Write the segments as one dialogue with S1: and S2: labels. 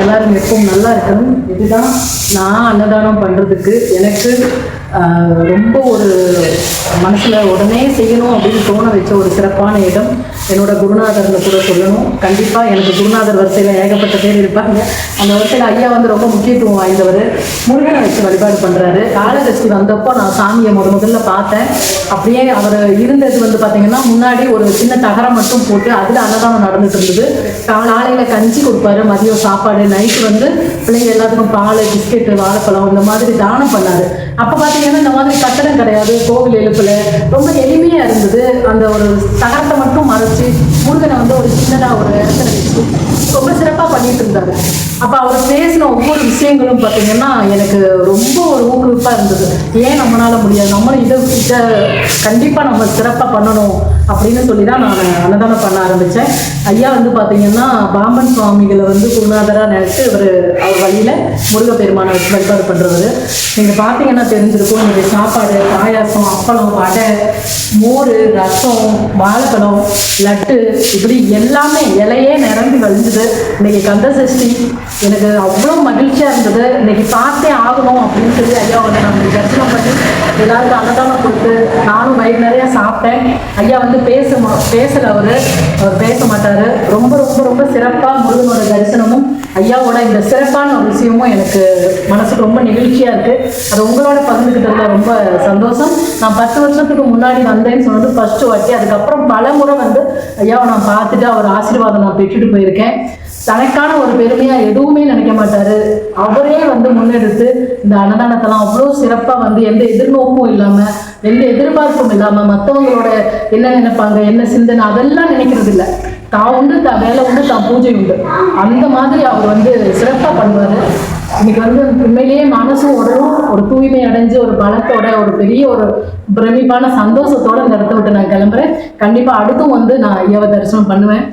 S1: எல்லாரும் எப்பவும் நல்லா இருக்கணும். இதுதான் நான் அன்னதானம் பண்ணுறதுக்கு எனக்கு ரொம்ப ஒரு மனசில் உடனே செய்யணும் அப்படின்னு தோண வச்ச ஒரு சிறப்பான இடம் என்னோட குருநாதரில் கூட சொல்லணும். கண்டிப்பாக எனக்கு குருநாதர் வரிசையில் ஏகப்பட்ட பேர் இருப்பாங்க. அந்த வரிசையில் ஐயா வந்து ரொம்ப முக்கியத்துவம் வாய்ந்தவர். முருகனை வச்சு வழிபாடு பண்ணுறாரு காலகஸ்தி வந்தப்போ நான் சாமியை முத முதல்ல பார்த்தேன். அப்படியே அவர் இருந்தது வந்து பார்த்தீங்கன்னா முன்னாடி ஒரு சின்ன தகரம் மட்டும் போட்டு அதில் அன்னதானம் நடந்துட்டு இருந்தது. காலையில் கஞ்சி கொடுப்பாரு மதியம் சாப்பாடு நைட்டு வந்து பிள்ளைங்க எல்லாத்துக்கும் பால் பிஸ்கெட்டு வாழைப்பழம் இந்த மாதிரி தானம் பண்ணாரு. அப்போ பார்த்தீங்கன்னா இந்த மாதிரி கட்டடம் கிடையாது கோவில் எழுப்புல. ரொம்ப எளிமையாக அந்த ஒரு தகரத்தை மட்டும் மறைச்சு முருகனை வந்து ஒரு சின்னதாக ஒரு இடத்துல வச்சு ரொம்ப சிறப்பாக பண்ணிட்டு இருந்தாரு. அப்போ அவர் பேசின ஒவ்வொரு விஷயங்களும் பார்த்தீங்கன்னா எனக்கு ரொம்ப ஒரு ஊக்குவிப்பாக இருந்தது. ஏன் நம்மளால முடியாது? நம்மளும் இதை இதை கண்டிப்பாக நம்ம சிறப்பாக பண்ணணும் அப்படின்னு சொல்லி தான் நான் அன்னதானம் பண்ண ஆரம்பித்தேன் ஐயா வந்து பார்த்தீங்கன்னா பாம்பன் சுவாமிகளை வந்து குருநாதராக நினைச்சு இவர் அவர் வழியில் முருகப்பெருமானை பெருமான வழிபாடு பண்ணுறவர் நீங்கள் பார்த்தீங்கன்னா தெரிஞ்சிருக்கும் இன்றைக்கி சாப்பாடு பாயாசம் அப்பளம் வடை மோர் ரசம் வாழைப்பழம் லட்டு இப்படி எல்லாமே இலையே நிரம்பி வழிஞ்சுது. இன்னைக்கு கந்த சஷ்டி எனக்கு அவ்வளோ மகிழ்ச்சியாக இருந்தது. இன்னைக்கு பார்த்தே ஆகணும் அப்படின்னு சொல்லி ஐயா வந்து நம்ம இன்னைக்கு தரிசனம் பண்ணி எல்லாருக்கும் அன்னதானம் கொடுத்து நானும் வயிறு நிறைய சாப்பிட்டேன். ஐயா வந்து பேச பேசல அவரு அவர் பேச மாட்டாரு. ரொம்ப ரொம்ப ரொம்ப சிறப்பாக முருகனோட தரிசனமும் ஐயாவோட இந்த சிறப்பான ஒரு விஷயமும் எனக்கு மனசுக்கு ரொம்ப நெகிழ்ச்சியாக இருக்கு. அது உங்களோட பகிர்ந்துக்கிட்டதுல ரொம்ப சந்தோஷம். நான் பத்து வருஷத்துக்கு முன்னாடி வந்தேன்னு சொன்னது ஃபர்ஸ்ட் வாட்டி. அதுக்கப்புறம் பல முறை வந்து ஐயாவை நான் பார்த்துட்டு அவர் ஆசீர்வாதம் நான் பெற்றுட்டு போயிருக்கேன். தனக்கான ஒரு பெருமையா எதுவுமே நினைக்க மாட்டாரு. அவரே வந்து முன்னெடுத்து இந்த அன்னதானத்தெல்லாம் அவ்வளோ சிறப்பா வந்து எந்த எதிர்நோக்கும் இல்லாம எந்த எதிர்பார்ப்பும் இல்லாம மற்றவங்களோட என்ன நினைப்பாங்க என்ன சிந்தனை அதெல்லாம் நினைக்கிறது இல்லை. தான் உண்டு தான் வேலை உண்டு தான் பூஜை உண்டு. அந்த மாதிரி அவர் வந்து சிறப்பா பண்ணுவாரு. இன்னைக்கு வந்து உண்மையிலேயே மனசும் உடலும் ஒரு தூய்மை அடைஞ்சு ஒரு பலத்தோட ஒரு பெரிய ஒரு பிரமிப்பான சந்தோஷத்தோட இந்த இடத்த விட்டு நான் கிளம்புறேன். கண்டிப்பா அடுத்தும் வந்து நான் ஐயாவை தரிசனம் பண்ணுவேன்.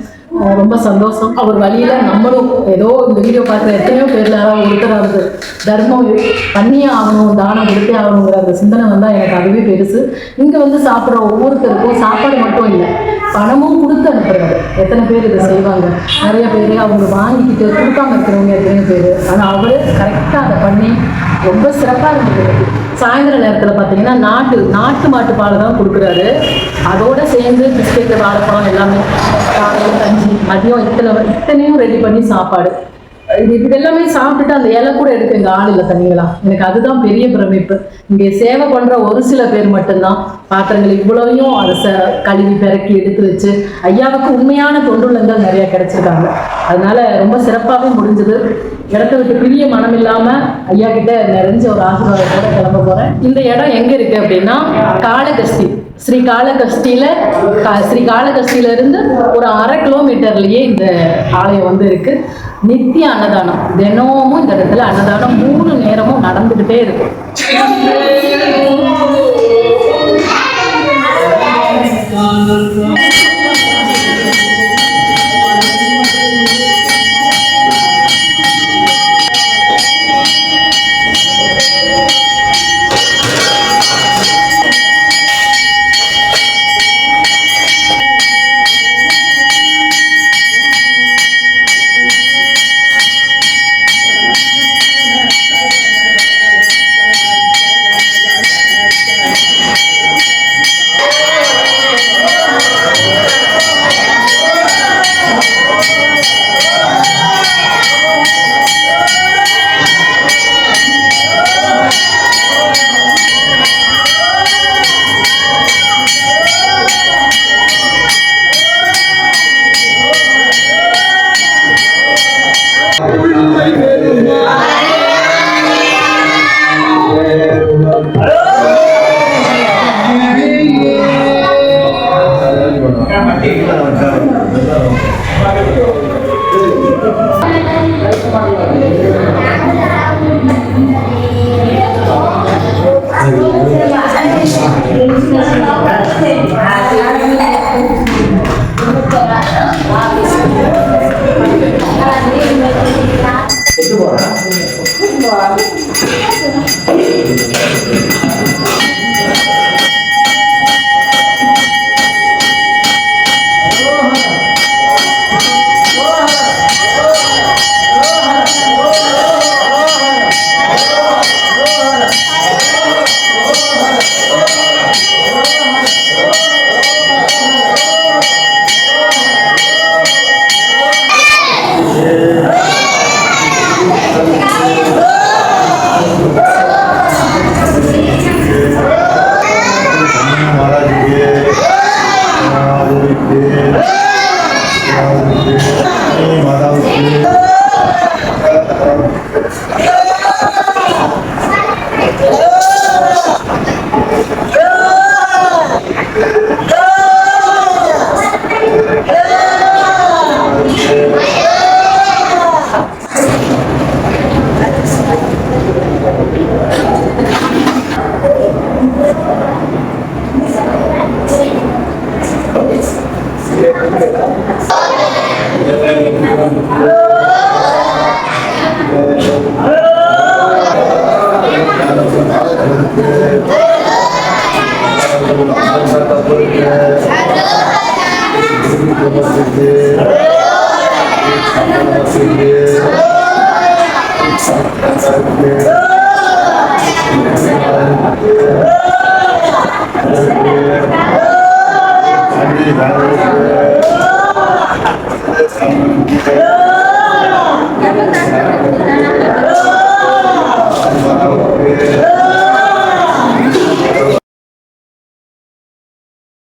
S1: ரொம்ப சந்தோஷம். அவர் வழியில நம்மளும் ஏதோ இந்த வீடியோ பார்க்குற எத்தனையோ பேர்ல யாராவது ஒருத்தராவது தர்மம் பண்ணியே ஆகணும் தானம் கொடுத்தே ஆகணுங்கிற அந்த சிந்தனை வந்தால் எனக்கு அதுவே பெருசு. இங்க வந்து சாப்பிட்ற ஒவ்வொருத்தருக்கும் சாப்பாடு மட்டும் இல்லை பணமும் கொடுத்து அனுப்புறாரு எத்தனை பேர் இதை செய்வாங்க? நிறைய பேர் அவங்க வாங்கிக்கிட்டு கொடுக்காம இருக்கிறவங்க எத்தனை பேர். ஆனால் அவரு கரெக்டாக அதை பண்ணி ரொம்ப சிறப்பாக இருந்துருக்கு சாயந்தர நேரத்தில் பார்த்தீங்கன்னா நாட்டு நாட்டு மாட்டு பால் தான் கொடுக்குறாரு. அதோட சேர்ந்து பிஸ்கெட்டு வாழைப்பழம் எல்லாமே காலையில் கஞ்சி மதியம் இத்தனை இத்தனையும் ரெடி பண்ணி சாப்பாடு. இது எல்லாமே சாப்பிட்டுட்டு அந்த இலை கூட எடுக்க இங்கே ஆள் இல்லை தண்ணிங்களா எனக்கு அதுதான் பெரிய பிரமிப்பு. இங்கே சேவை பண்ணுற ஒரு சில பேர் மட்டும்தான் பாத்திரங்கள் இவ்வளவையும் அதை ச கழுவி பிறக்கி எடுத்து வச்சு ஐயாவுக்கு உண்மையான தொண்டுள்ளங்கள் நிறைய கிடைச்சிருக்காங்க. அதனால ரொம்ப சிறப்பாகவே முடிஞ்சது. இடத்த விட்டு பிரிய மனம் இல்லாம ஐயா கிட்ட நிறைஞ்ச ஒரு ஆசீர்வாதத்தோட கிளம்ப போறேன். இந்த இடம் எங்க இருக்கு அப்படின்னா காளகஸ்தி. ஸ்ரீ காளகஸ்தியில கா- ஸ்ரீ காளகஸ்தியில இருந்து ஒரு அரை கிலோமீட்டர்லயே இந்த ஆலயம் வந்து இருக்கு. நித்திய அன்னதானம். தினமும் இந்த இடத்துல அன்னதானம் மூணு நேரமும் நடந்துகிட்டே இருக்கு
S2: Oh, Oh!